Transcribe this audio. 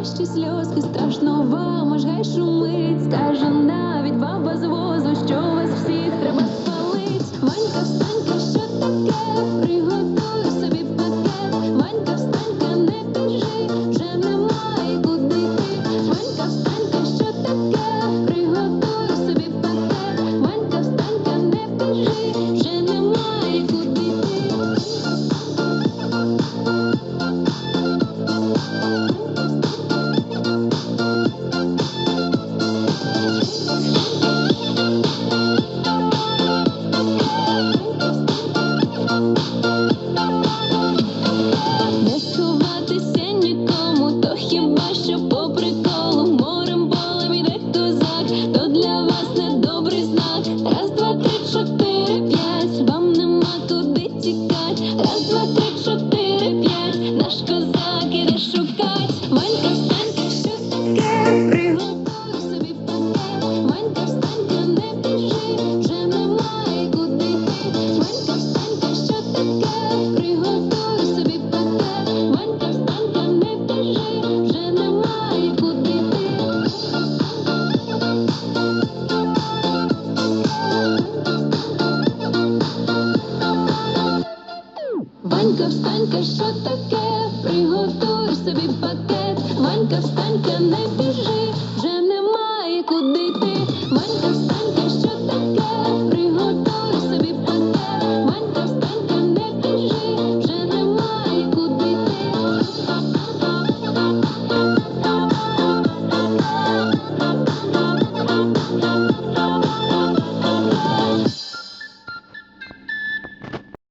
бачимо ще сльозки, страшно вам, аж гай шумить. Скаже навіть баба з возу, що вас всіх треба спалить. Ванька, встанька, що таке? Приготуй собі пакет. Ванька, встанька, не біжи, вже немає куди йти. Ванька, встанька, що таке? Приготуй собі пакет. Ванька, встанька, не біжи, вже немає куди що по приколу морем болем іде козак, то для вас недобрий знак. Ванька, встанька, що таке? Приготуй собі пакет. Ванька, встанька, не біжи, вже немає куди